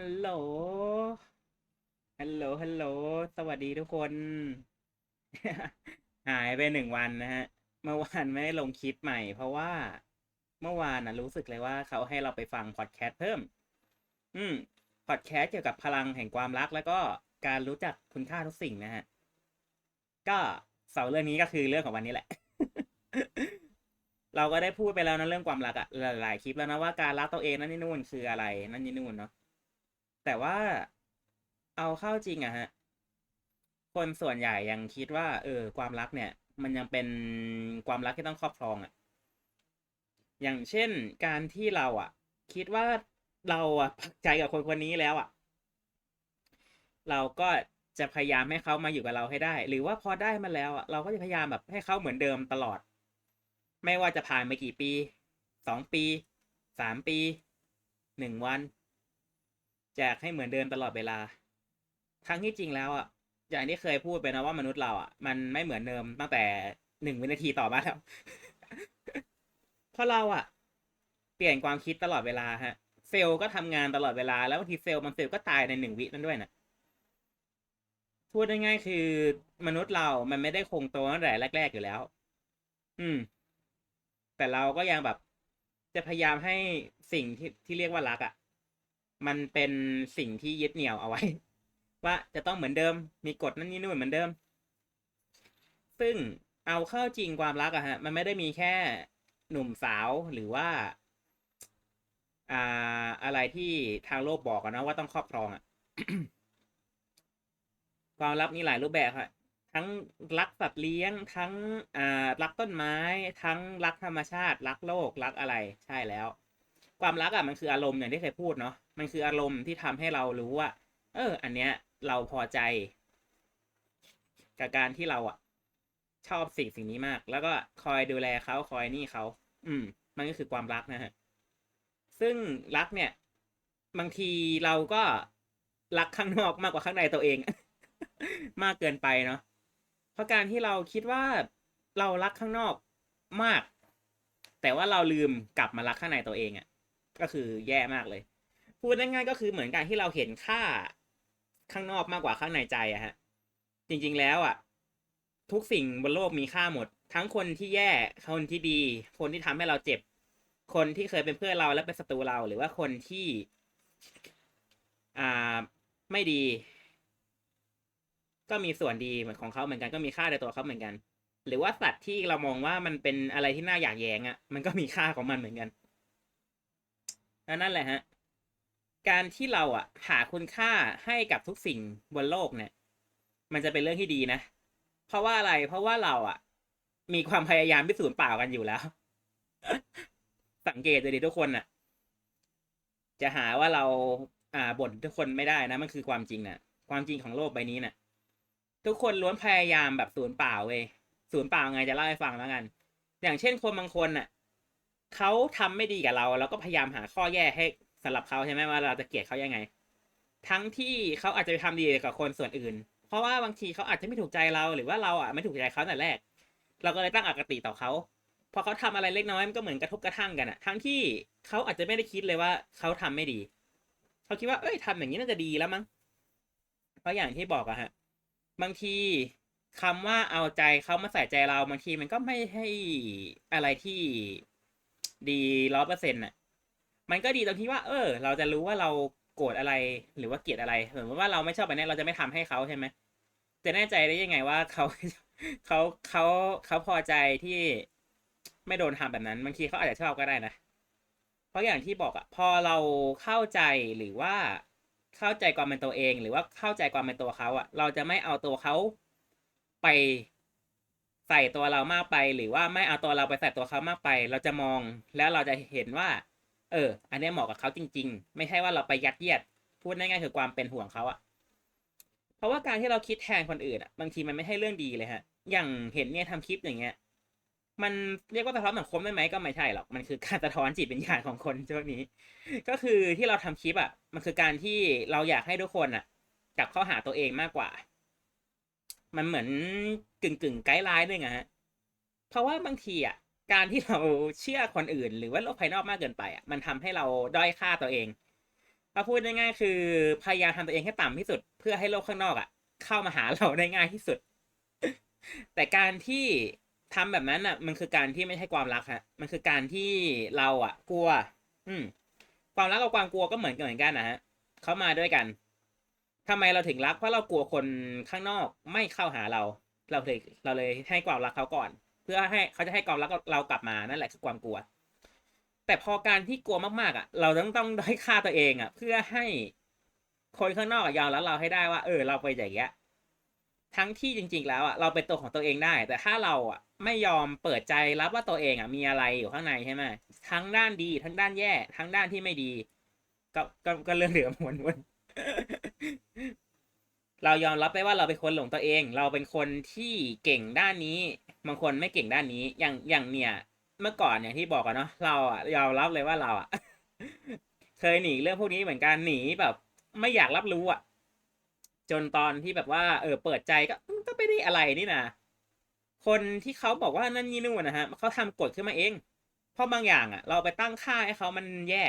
ฮัลโหล ฮัลโหล ฮัลโหล สวัสดีทุกคน หายไปหนึ่งวันนะฮะ เมื่อวานไม่ได้ลงคลิปใหม่ เพราะว่าเมื่อวานนะรู้สึกเลยว่าเขาให้เราไปฟังพอดแคสต์เพิ่ม อืม พอดแคสต์เกี่ยวกับพลังแห่งความรักแล้วก็การรู้จักคุณค่าทุกสิ่งนะฮะ ก็เสาเรื่องนี้ก็คือเรื่องของวันนี้แหละ เราก็ได้พูดไปแล้วนะเรื่องความรักอะหลายๆคลิปแล้วนะว่าการรักตัวเองนั่นนี่นู่นคืออะไร นั่นนี่นู่นเนาะ แต่ว่าเอาเข้าจริงอะฮะ คนส่วนใหญ่ยังคิดว่า เออ ความรักเนี่ย มันยังเป็นความรักที่ต้องครอบครองอะอย่างเช่นการที่เราอะคิดว่าเราอะปักใจกับคนคนนี้แล้วอะเราก็จะพยายามให้เขามาอยู่กับเราให้ได้ หรือว่าพอได้มาแล้วอะเราก็จะพยายามแบบให้เขาเหมือนเดิมตลอด ไม่ว่าจะผ่านไปกี่ปีสองปีสามปีหนึ่งวัน แจกให้เหมือนเดิมตลอดเวลา ทั้งที่จริงแล้วอะอย่างที่เคยพูดไปนะว่ามนุษย์เราอะ มันไม่เหมือนเดิมตั้งแต่หนึ่งวินาทีต่อมาแล้วเพราะเราอะ เปลี่ยนความคิดตลอดเวลาฮะ เซลล์ก็ทำงานตลอดเวลาแล้วบางทีเซลล์บางเซลล์ก็ตายในหนึ่งวินั่นด้วยนะพูดง่ายๆคือมนุษย์เรามันไม่ได้คงตัวตั้งแต่แรก ๆอยู่แล้ว อืม แต่เราก็ยังแบบ จะพยายามให้สิ่งที่ที่เรียกว่ารักอะ่ะ มันเป็นสิ่งที่ยึดเหนี่ยวเอาไว้ ว่าจะต้องเหมือนเดิม มีกฎนั่นนี่นู่นเหมือนเดิม ซึ่งเอาเข้าจริงความรักอะฮะ มันไม่ได้มีแค่หนุ่มสาวหรือว่า อ่า อะไรที่ทางโลกบอกกันนะว่าต้องครอบครองอะความรักมีหลายรูปแบบค่ะทั้งรักสัตว์เลี้ยง ทั้งอ่ารักต้นไม้ ทั้งรักธรรมชาติ รักโลก รักอะไร ใช่แล้ว ความรักอะมันคืออารมณ์อย่างที่เคยพูดเนาะมันคืออารมณ์ที่ทำให้เรารู้ว่า เออ อันเนี้ย เราพอใจ กับการที่เราอะ ชอบสิ่งสิ่งนี้มาก แล้วก็คอยดูแลเขาคอยนี่เขาอืม มันก็คือความรักนะฮะซึ่งรักเนี่ย บางทีเราก็รักข้างนอกมากกว่าข้างในตัวเอง มากเกินไปเนาะเพราะการที่เราคิดว่าเรารักข้างนอกมาก แต่ว่าเราลืมกลับมารักข้างในตัวเองอะ ก็คือแย่มากเลย พูดง่ายๆก็คือเหมือนการที่เราเห็นค่าข้างนอกมากกว่าข้างในใจอะฮะ จริงๆแล้วอะทุกสิ่งบนโลกมีค่าหมด ทั้งคนที่แย่คนที่ดี คนที่ทำให้เราเจ็บ คนที่เคยเป็นเพื่อนเราและเป็นศัตรูเรา หรือว่าคนที่ อ่าไม่ดี ก็มีส่วนดีเหมือนของเขาเหมือนกันก็มีค่าในตัวเขาเหมือนกัน หรือว่าสัตว์ที่เรามองว่ามันเป็นอะไรที่น่าอยากแยงอะ่ะ มันก็มีค่าของมันเหมือนกัน นั่นแหละฮะ การที่เราอะ หาคุณค่าให้กับทุกสิ่งบนโลกเนี่ย มันจะเป็นเรื่องที่ดีนะ เพราะว่าอะไร เพราะว่าเราอะ มีความพยายามพิสูจน์เปล่ากันอยู่แล้ว สังเกตดูดิทุกคนอะ จะหาว่าเรา อ่าบ่นทุกคนไม่ได้นะ มันคือความจริงน่ะ ความจริงของโลกใบนี้น่ะ ทุกคนล้วนพยายามแบบศูนย์เปล่าเว้ยศูนย์เปล่าไงจะเล่าให้ฟังแล้วกัน อย่างเช่นคนบางคนน่ะ เขาทำไม่ดีกับเราเราก็พยายามหาข้อแย่ให้สำหรับเขาใช่ไหมว่าเราจะเกลียดเขายังไง ทั้งที่เขาอาจจะไปทำดีกับคนส่วนอื่น เพราะว่าบางทีเขาอาจจะไม่ถูกใจเราหรือว่าเราอะไม่ถูกใจเขาแต่แรก เราก็เลยตั้งอคติต่อเขาพอเขาทำอะไรเล็กน้อยมันก็เหมือนกระทบกระทั่งกันอะทั้งที่เขาอาจจะไม่ได้คิดเลยว่าเขาทำไม่ดีเขาคิดว่าเอ้ยทำอย่างนี้น่าจะดีแล้วมั้งเพราะอย่างที่บอกอะฮะ บางทีคำว่าเอาใจเขามาใส่ใจเราบางทีมันก็ไม่ให้อะไรที่ ดีร้อยเปอร์เซ็นต์น่ะ มันก็ดีตรงที่ว่า เออ เราจะรู้ว่าเราโกรธอะไรหรือว่าเกลียดอะไรสมมติว่าเราไม่ชอบแบบนี้เราจะไม่ทำให้เขาใช่ไหมจะแน่ใจได้ยังไงว่าเขาเขาเขาเขาพอใจที่ไม่โดนทำแบบนั้นบางทีเขาอาจจะชอบก็ได้นะ เพราะอย่างที่บอกอะพอเราเข้าใจหรือว่าเข้าใจความเป็นตัวเอง หรือว่าเข้าใจความเป็นตัวเขาอะเราจะไม่เอาตัวเขาไป ใส่ตัวเรามากไป หรือว่าไม่เอาตัวเราไปใส่ตัวเขามากไป เราจะมองแล้วเราจะเห็นว่า เออ อันนี้เหมาะกับเขาจริง ๆ ไม่ใช่ว่าเราไปยัดเยียด พูดง่ายๆคือความเป็นห่วงเขาอะเพราะว่าการที่เราคิดแทนคนอื่นอะบางทีมันไม่ใช่เรื่องดีเลยฮะ อย่างเห็นเนี่ยทำคลิปอย่างเงี้ย มันเรียกว่าสะท้อนสังคมได้ไหมก็ไม่ใช่หรอก มันคือการสะท้อนจิตวิญญาณของคนช่วงนี้ ก็คือที่เราทำคลิปอะมันคือการที่เราอยากให้ทุกคนอะกลับเข้าหาตัวเองมากกว่า มันเหมือนกึ่งกึ่งไกด์ไลน์ด้วยไงฮะ เพราะว่าบางทีอะ การที่เราเชื่อคนอื่น หรือว่าโลกภายนอกมากเกินไปอะ มันทำให้เราด้อยค่าตัวเองเถ้าพูดง่ายๆคือพยายามทำตัวเองให้ต่ำที่สุด เพื่อให้โลกข้างนอกอะ เข้ามาหาเราได้ง่ายที่สุด แต่การที่ทำแบบนั้นอะ มันคือการที่ไม่ใช่ความรักฮะ มันคือการที่เราอะ กลัว อืมความรักกับความกลัวก็เหมือนกันเหมือนกันนะฮะเขามาด้วยกัน ทำไมเราถึงรักเพราะเรากลัวคนข้างนอกไม่เข้าหาเรา เราเลยเราเลยให้ความรักเขาก่อน เพื่อให้เขาจะให้ความรักเรากลับมานั่นแหละคือความกลัว แต่พอการที่กลัวมากๆอะ เราต้องต้องด้อยค่าตัวเองอะ เพื่อให้คนข้างนอกอยอมรับเราให้ได้ว่า เออ เราไปนอย่างเงี้ยทั้งที่จริง ๆ แล้วอะเราเป็นตัวของตัวเองได้ แต่ถ้าเราอะไม่ยอมเปิดใจรับว่าตัวเองอะมีอะไรอยู่ข้างในใช่ไหมทั้งด้านดี ทั้งด้านแย่ ทั้งด้านที่ไม่ดี ก็ก็ก็เรื่องเหลือมวนวน เรายอมรับไปว่าเราเป็นคนหลงตัวเอง เราเป็นคนที่เก่งด้านนี้บางคนไม่เก่งด้านนี้ อย่างอย่างเนี่ย เมื่อก่อนอย่างที่บอกกันเนาะเราอะยอมรับเลยว่าเราอะเคยหนีเรื่องพวกนี้เหมือนกันหนีแบบ ไม่อยากรับรู้อะจนตอนที่แบบว่า เออ เปิดใจก็ก็ไม่ได้อะไรนี่นะคนที่เขาบอกว่านั่นนี่นู่นนะฮะเขาทำกฎขึ้นมาเอง เพราะบางอย่างอะเราไปตั้งค่าให้เขามันแย่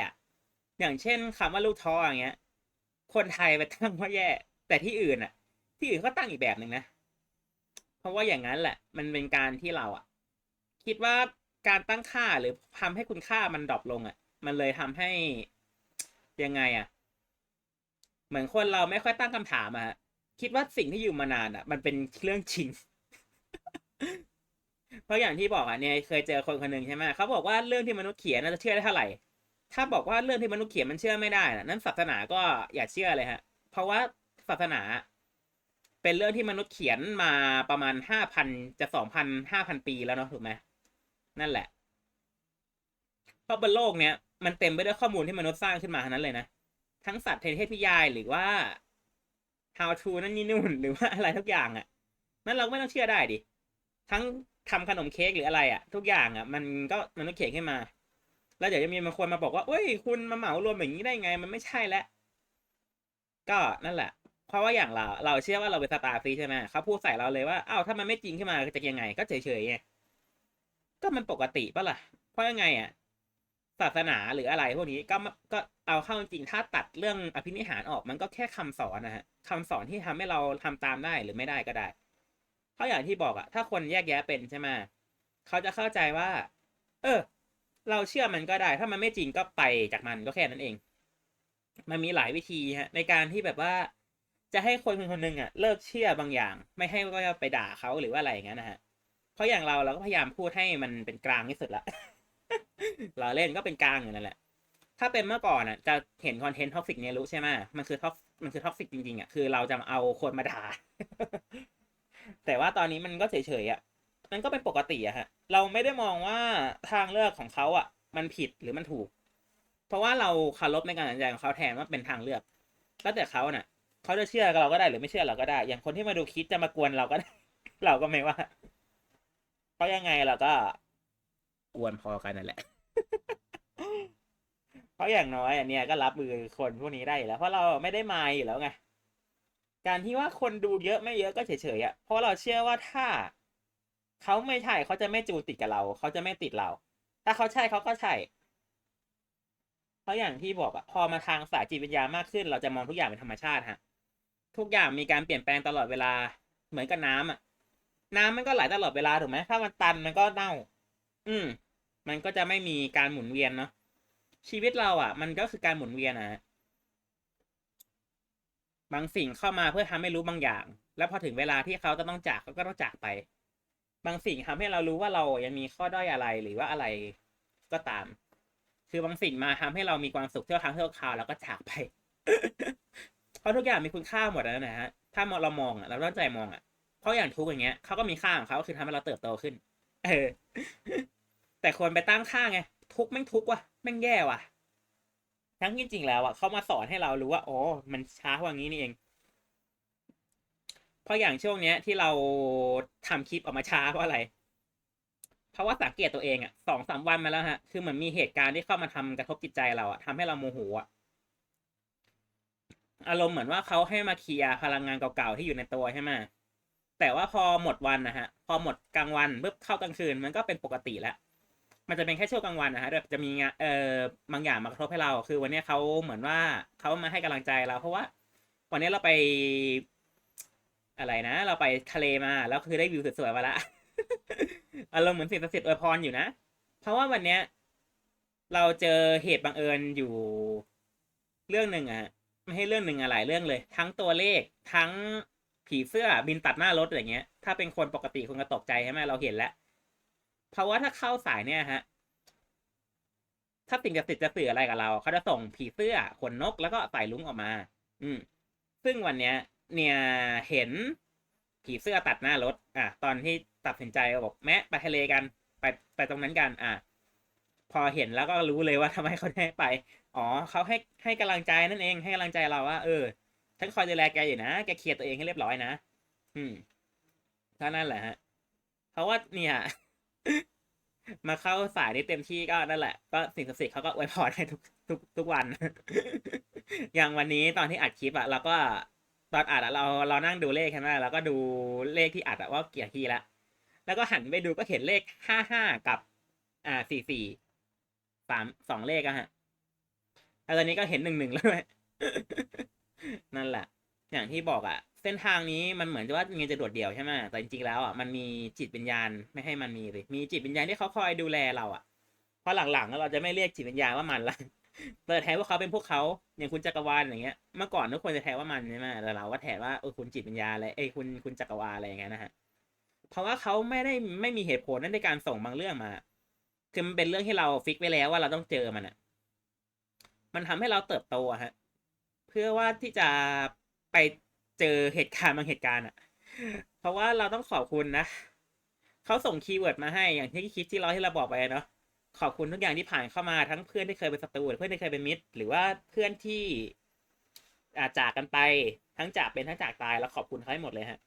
อย่างเช่นคำว่าลูกท้ออย่างเงี้ย คนไทยไปตั้งว่าแย่ แต่ที่อื่นอะ ที่อื่นก็ตั้งอีกแบบหนึ่งนะ เพราะว่าอย่างนั้นแหละ มันเป็นการที่เราอะ คิดว่าการตั้งค่าหรือทำให้คุณค่ามันดรอปลงอะ มันเลยทำให้ยังไงอะ เหมือนคนเราไม่ค่อยตั้งคำถามอะฮะคิดว่าสิ่งที่อยู่มานานอะ มันเป็นเรื่องจริง เพราะอย่างที่บอกอะเนี่ยเคยเจอคนคนหนึ่งใช่ไหมเขาบอกว่าเรื่องที่มนุษย์เขียนน่าจะเชื่อได้เท่าไหร่ ถ้าบอกว่าเรื่องที่มนุษย์เขียนมันเชื่อไม่ได้นะนั่นศาสนาก็อย่าเชื่อเลยฮะ เพราะว่าศาสนา เป็นเรื่องที่มนุษย์เขียนมาประมาณห้าพันจะสองพันห้าพันปีแล้วเนาะถูกไหมนั่นแหละ เพราะบนโลกเนี้ยมันเต็มไปด้วยข้อมูลที่มนุษย์สร้างขึ้นมาทั้งนั้นเลยนะ ทั้งสัตว์เทพนิยายหรือว่า how to นั่นนี่นู่นหรือว่าอะไรทุกอย่างอะ่ะนั่นเราไม่ต้องเชื่อได้ดิทั้งทำขนมเค้กหรืออะไรอะ่ะ ทุกอย่างอะ่ะ มันก็มนุษย์เขียนขึ้นมา แล้วเดี๋ยวจะมีบางคนมาบอกว่าเอ้ย คุณมาเหมารวมอย่างนี้ได้ไง มันไม่ใช่แล้วก็นั่นแหละ เพราะว่าอย่างเรา เราเชื่อว่าเราเป็นสตาร์ฟีใช่ไหมเขาพูดใส่เราเลยว่าอ้าวถ้ามันไม่จริงขึ้นมาจะยังไง ก็เฉยๆไงก็มันปกติปะล่ะ เพราะยังไงอะศาสนาหรืออะไรพวกนี้ก็มาก็เอาเข้าจริงถ้าตัดเรื่องอภินิหารออกมันก็แค่คำสอนนะฮะคำสอนที่ทำให้เราทำตามได้หรือไม่ได้ก็ได้ เพราะอย่างที่บอกอะถ้าคนแยกแยะเป็นใช่ไหมเขาจะเข้าใจว่า เออ เราเชื่อมันก็ได้ ถ้ามันไม่จริงก็ไปจากมันก็แค่นั้นเอง มันมีหลายวิธีฮะ ในการที่แบบว่าจะให้คนคนคนหนึ่งอะเลิกเชื่อบางอย่าง ไม่ให้ว่าไปด่าเขาหรือว่าอะไรอย่างนั้นนะฮะ เพราะอย่างเราเราก็พยายามพูดให้มันเป็นกลางที่สุดละเราเล่นก็เป็นกลางอยู่นั่นแหละ ถ้าเป็นเมื่อก่อนอะ จะเห็นคอนเทนต์ท็อกซิกเนี่ยรู้ใช่ไหมมันคือท็อกมันคือท็อกซิกจริงๆอะคือเราจะเอาคนมาด่าแต่ว่าตอนนี้มันก็เฉยๆอะ มันก็เป็นปกติอะฮะ เราไม่ได้มองว่าทางเลือกของเขาอะมันผิดหรือมันถูก เพราะว่าเราคารพในการตัดสินใจของเขาแทนว่าเป็นทางเลือก แล้วแต่เขาเน่ะเขาจะเชื่อเราก็ได้หรือไม่เชื่อเราก็ได้ อย่างคนที่มาดูคลิปจะมากวนเราก็ได้ เราก็ไม่ว่าเพราะยังไงเราก็กวนพอกันนั่นแหละ เพราะอย่างน้อยอันเนี้ยก็รับมือคนพวกนี้ได้แล้ว เพราะเราไม่ได้มาอยู่แล้วไง การที่ว่าคนดูเยอะไม่เยอะก็เฉยๆอะ เพราะเราเชื่อว่าถ้า เขาไม่ใช่เขาจะไม่จูติดกับเรา เขาจะไม่ติดเรา ถ้าเขาใช่เขาก็ใช่เพราะอย่างที่บอกอะพอมาทางสายจิตวิญญาณมากขึ้น เราจะมองทุกอย่างเป็นธรรมชาติฮะ ทุกอย่างมีการเปลี่ยนแปลงตลอดเวลาเหมือนกับน้ำอะน้ำมันก็ไหลตลอดเวลาถูกไหมถ้ามันตันมันก็เน่า อืม มันก็จะไม่มีการหมุนเวียนเนาะชีวิตเราอะ มันก็คือการหมุนเวียนนะฮะบางสิ่งเข้ามาเพื่อทำให้รู้บางอย่าง แล้วพอถึงเวลาที่เขาจะต้องจากเขาก็ต้องจากไป บางสิ่งทำให้เรารู้ว่าเรายังมีข้อด้อยอะไรหรือว่าอะไรก็ตาม คือบางสิ่งมาทำให้เรามีความสุขเที่ยวครั้งเที่ยวคราวแล้วก็จากไป เพราะทุกอย่างมีคุณค่าหมดแล้วนะฮะ ถ้าเรามองอะเราตั้งใจมองอะเพราะอย่างทุกอย่างเงี้ยเขาก็มีค่าของเขาคือทำให้เราเติบโตขึ้น เออ แต่คนไปตั้งค่าไง ทุกแม่งทุกว่ะแม่งแย่ว่ะ ทั้งที่จริงๆแล้วอะเขามาสอนให้เรารู้ว่าอ๋อมันช้ากว่างี้นี่เอง เพราะอย่างช่วงเนี้ยที่เราทำคลิปออกมาช้าเพราะอะไร เพราะว่าสังเกตตัวเองอะสองสามวันมาแล้วฮะ คือเหมือนมีเหตุการณ์ที่เข้ามาทำกระทบจิตใจเราอะทำให้เราโมโหอะอารมณ์เหมือนว่าเขาให้มาเคลียร์พลังงานเก่าๆที่อยู่ในตัวใช่ไหมแต่ว่าพอหมดวันนะฮะ พอหมดกลางวันปุ๊บเข้ากลางคืน มันก็เป็นปกติแล้วมันจะเป็นแค่ช่วงกลางวันนะฮะแบบจะมีงานเอ่อบางอย่างมากระทบให้เรา คือวันนี้เขาเหมือนว่าเขามาให้กำลังใจเรา เพราะว่า วันนี้เราไป อะไรนะ เราไปทะเลมาแล้วคือได้วิวสวยๆมาละอารมณ์เหมือนสิ่งศักดิ์สิทธิ์อวยพรอยู่นะ เพราะว่าวันเนี้ย เราเจอเหตุบังเอิญอยู่เรื่องหนึ่งอะไม่ให้เรื่องหนึ่งอะหลายเรื่องเลย ทั้งตัวเลขทั้งผีเสื้อบินตัดหน้ารถอะไรเงี้ย ถ้าเป็นคนปกติคงจะตกใจใช่ไหมเราเห็นแล้ว เพราะว่าถ้าเข้าสายเนี่ยฮะ ถ้าสิ่งศักดิ์สิทธิ์จะสื่ออะไรกับเราเขาจะส่งผีเสื้อขนนกแล้วก็สายลุงออกมา อืม ซึ่งวันเนี้ย เนี่ยเห็นผีเสื้อตัดหน้ารถ อะ ตอนที่ตัดสินใจก็บอกแมะไปทะเลกัน ไปไปตรงนั้นกัน อะ พอเห็นแล้วก็รู้เลยว่าทำไมเขาได้ไป อ๋อเขาให้ให้กำลังใจนั่นเอง ให้กำลังใจเราว่า เออฉันคอยดูแลแกอยู่นะ แกเคลียร์ตัวเองให้เรียบร้อยนะ อืมก็นั่นแหละฮะ เพราะว่าเนี่ย มาเข้าสายนี้เต็มที่ก็นั่นแหละ ก็สิ่งศักดิ์สิทธิ์เขาก็อวยพรให้ทุกทุกทุกวัน อย่างวันนี้ตอนที่อัดคลิปอะเราก็ ตอนอัดอะเราเรานั่งดูเลขใช่ไหมเราก็ดูเลขที่อัดอะว่าเกี่ยวที่ละ แล้วก็หันไปดูก็เห็นเลขห้าห้ากับ อ่าสี่สี่สามสองเลขอะฮะแล้วตอนนี้ก็เห็นหนึ่งหนึ่งแล้วด้วยนั่นแหละ อย่างที่บอกอะเส้นทางนี้มันเหมือนจะว่าเงินจะโดดเดี่ยวใช่ไหมแต่จริงๆแล้วอะมันมีจิตวิญญาณไม่ให้มันมีเลยมีจิตวิญญาณที่เขาคอยดูแลเราอะเพราะหลังๆเราจะไม่เรียกจิตวิญญาณว่ามันละ แต่แทนว่าเขาเป็นพวกเขาอย่างคุณจักรวาลอย่างเงี้ยเมื่อก่อนทุกคนจะแทนว่ามันใช่ไหมแต่เราก็แทนว่าเออคุณจิตวิญญาณอะไรเอ้ยคุณคุณจักรวาลอะไรอย่างเงี้ยนะฮะเพราะว่าเขาไม่ได้ไม่มีเหตุผลนั่นในการส่งบางเรื่องมา คือมันเป็นเรื่องที่เราฟิกไว้แล้วว่าเราต้องเจอมันอะมันทำให้เราเติบโตฮะ เพื่อว่าที่จะไปเจอเหตุการณ์บางเหตุการณ์อะเพราะว่าเราต้องขอบคุณนะเขาส่งคีย์เวิร์ดมาให้อย่างที่คิดที่เราที่เราบอกไปเนาะ ขอบคุณทุกอย่างที่ผ่านเข้ามาทั้งเพื่อนที่เคยเป็นศัตรูหรือเพื่อนที่เคยเป็นมิตร หรือว่าเพื่อนที่อาจากกันไปทั้งจากเป็นทั้งจากตายแล้วขอบคุณเขาให้หมดเลยฮะ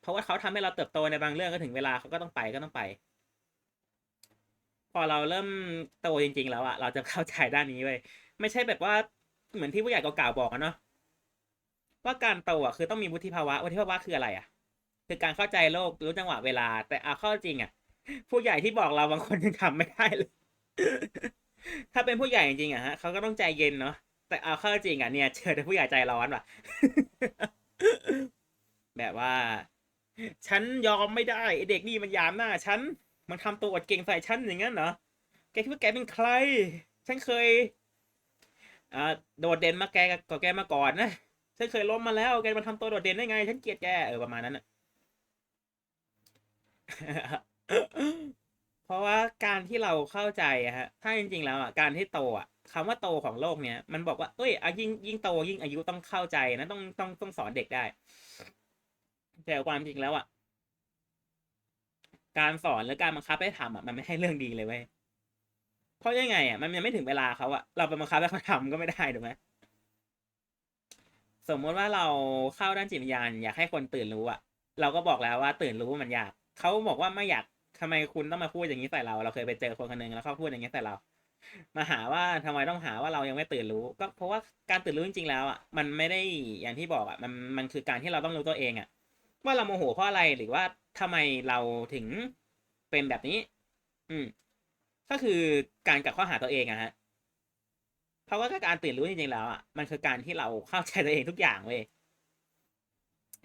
เพราะว่าเขาทำให้เราเติบโตในบางเรื่องก็ถึงเวลาเขาก็ต้องไปก็ต้องไป พอเราเริ่มโตจริง ๆ แล้วอะเราจะเข้าใจด้านนี้เว้ยไม่ใช่แบบว่าเหมือนที่ผู้ใหญ่เก่าๆบอกอะเนาะว่าการโตอะคือต้องมีวุฒิภาวะวุฒิภาวะคืออะไรอะคือการเข้าใจโลกรู้จังหวะเวลา แต่เอาเข้าจริงอะ ผู้ใหญ่ที่บอกเราบางคนยังทำไม่ได้เลย ถ้าเป็นผู้ใหญ่จริงๆอะฮะเขาก็ต้องใจเย็นเนาะแต่เอาเข้าจริงอะเนี่ยเจอแต่ผู้ใหญ่ใจร้อนว่ะ แบบว่า ฉันยอมไม่ได้ไอเด็กนี่มันยามหน้าฉันมันทำตัวอดเก่งใส่ฉันอย่างนั้นเหรอแกคิดว่าแกเป็นใคร ฉันเคยอ่าโดดเด่นมาแกกับแกมาก่อนนะฉันเคยล้มมาแล้วแกมาทำตัวโดดเด่นได้ไง ฉันเกลียดแกเออประมาณนั้นอะ เพราะว่าการที่เราเข้าใจอะฮะ ถ้าจริงๆแล้วอะการที่โตอะคำว่าโตของโลกเนี้ยมันบอกว่าเอ้ยอะยิ่งยิ่งโตยิ่งอายุต้องเข้าใจนะต้องต้องต้องสอนเด็กได้ แต่ความจริงแล้วอะการสอนหรือการบังคับให้ทำอะมันไม่ใช่เรื่องดีเลยเว้ย เพราะยังไงอะมันยังไม่ถึงเวลาเขาอะเราไปบังคับให้เขาทำก็ไม่ได้ถูกไหมสมมติว่าเราเข้าด้านจิตวิญญาณอยากให้คนตื่นรู้อะเราก็บอกแล้วว่าตื่นรู้มันยากเขาบอกว่าไม่อยาก ทำไมคุณต้องมาพูดอย่างนี้ใส่เรา เราเคยไปเจอคนคนหนึ่งแล้วเขาพูดอย่างนี้ใส่เรา มาหาว่าทำไมต้องหาว่าเรายังไม่ตื่นรู้ ก็เพราะว่าการตื่นรู้จริงๆแล้วอะ มันไม่ได้อย่างที่บอกอะ มันมันคือการที่เราต้องรู้ตัวเองอะ ว่าเราโมโหเพราะอะไรหรือว่าทำไมเราถึงเป็นแบบนี้ อืม ก็คือการกลับข้อหาตัวเองอะฮะเพราะว่าการตื่นรู้จริงๆแล้วอะ มันคือการที่เราเข้าใจตัวเองทุกอย่างเว้ย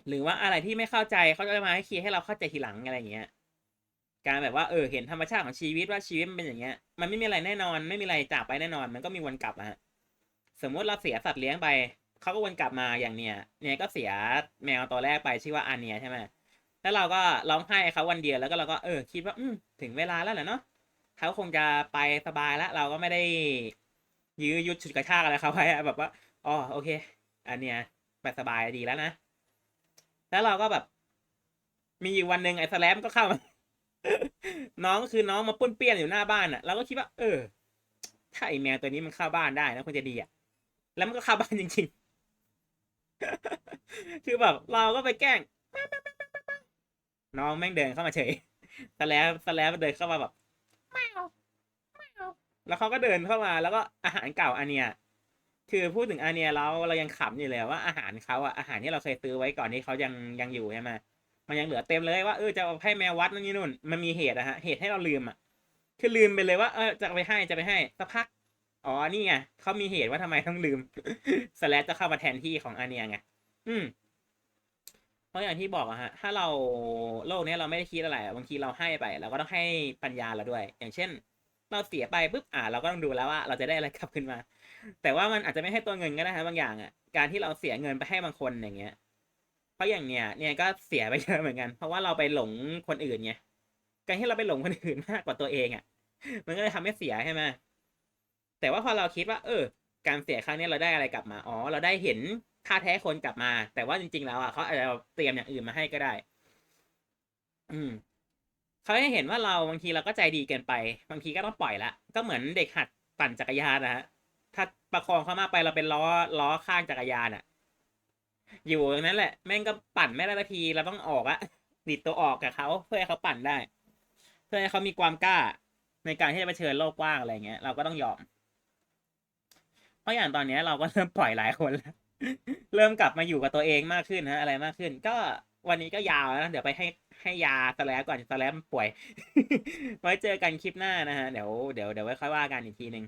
หรือว่าอะไรที่ไม่เข้าใจเขาจะมาให้เคลียร์ให้เราเข้าใจทีหลังอะไรอย่างเงี้ย การแบบว่าเออเห็นธรรมชาติของชีวิตว่าชีวิตมันเป็นอย่างเงี้ย มันไม่มีอะไรแน่นอนไม่มีอะไรจากไปแน่นอน มันก็มีวันกลับอะฮะสมมุติเราเสียสัตว์เลี้ยงไปเขาก็วนกลับมาอย่างเนี้ยเนี่ยก็เสียแมวตัวแรกไปชื่อว่าอาเนียใช่ไหมแล้วเราก็ร้องไห้เขาวันเดียวแล้วก็เราก็เออคิดว่าอืมถึงเวลาแล้วแหละเนาะเขาคงจะไปสบายแล้วเราก็ไม่ได้ยื้อยุดฉุดกระชากอะไรเขาไว้แบบว่าอ๋อโอเคอันเนี้ยไปสบายดีแล้วนะ แล้วเราก็แบบ มีอยู่วันหนึ่งไอ้สแลมก็เข้ามา น้องก็คือน้องมาปุ้นเปี้ยนอยู่หน้าบ้านอะเราก็คิดว่า เออ ถ้าไอแมวตัวนี้มันเข้าบ้านได้นะควรจะดีอะ แล้วมันก็เข้าบ้านจริงๆ คือแบบเราก็ไปแกล้ง น้องแม่งเดินเข้ามาเฉยสแลมสแลมเดินเข้ามาแบบแมวแมวแล้วเขาก็เดินเข้ามา แล้วก็อาหารเก่าอันเนี้ยคือพูดถึงอันเนี้ยเราเรายังขำอยู่เลยว่าอาหารเขาอะอาหารที่เราเคยซื้อไว้ก่อนที่เขายังยังอยู่ใช่ไหม มันยังเหลือเต็มเลยว่าเออจะเอาให้แมววัดนั่นนี่นู่นมันมีเหตุอะฮะเหตุให้เราลืมอะคือลืมไปเลยว่าเออจะไปให้จะไปให้สักพักอ๋อนี่ไงเขามีเหตุว่าทำไมต้องลืมสแลชจะเข้ามาแทนที่ของอาเนียไงอืมเพราะอย่างที่บอกอะฮะ ถ้าเราโลกนี้เราไม่ได้คิดอะไรบางทีเราให้ไปเราก็ต้องให้ปัญญาเราด้วย อย่างเช่น เราเสียไปปุ๊บอ่าเราก็ต้องดูแล้วว่า เราจะได้อะไรกลับขึ้นมา แต่ว่ามันอาจจะไม่ให้ตัวเงินก็ได้ฮะบางอย่างอะการที่เราเสียเงินไปให้บางคนอย่างเงี้ย เพราะอย่างเนี้ยเนี่ยก็เสียไปเยอะเหมือนกัน เพราะว่าเราไปหลงคนอื่นไงการที่เราไปหลงคนอื่นมากกว่าตัวเองอะ่ะ มันก็เลยทำให้เสียใช่ไหมแต่ว่าพอเราคิดว่า เออ การเสียครั้งนี้เราได้อะไรกลับมาอ๋อเราได้เห็นค่าแท้คนกลับมา แต่ว่าจริง ๆ แล้วอะเขาอาจจะเตรียมอย่างอื่นมาให้ก็ได้ อืมเขาให้เห็นว่าเราบางทีเราก็ใจดีเกินไป บางทีก็ต้องปล่อยละก็เหมือนเด็กหัดปั่นจักรยานนะฮะถ้าประคองเขามากไปเราเป็นล้อล้อข้างจักรยานอะ อยู่ตรงนั้นแหละ แม่งก็ปั่นไม่ได้สักทีเราต้องออกอะดิดตัวออกกับเขาเพื่อให้เขาปั่นได้ เพื่อให้เขามีความกล้า ในการที่จะเผชิญโลกกว้างอะไรเงี้ยเราก็ต้องยอม เพราะอย่างตอนนี้เราก็เริ่มปล่อยหลายคนแล้ว เริ่มกลับมาอยู่กับตัวเองมากขึ้นนะอะไรมากขึ้น ก็วันนี้ก็ยาวนะเดี๋ยวไปให้ให้ยาสแลปก่อนสแลมป่วย ไว้เจอกันคลิปหน้านะฮะ เดี๋ยวเดี๋ยวเดี๋ยวไว้ค่อยว่ากันอีกทีหนึ่ง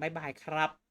บายบายครับ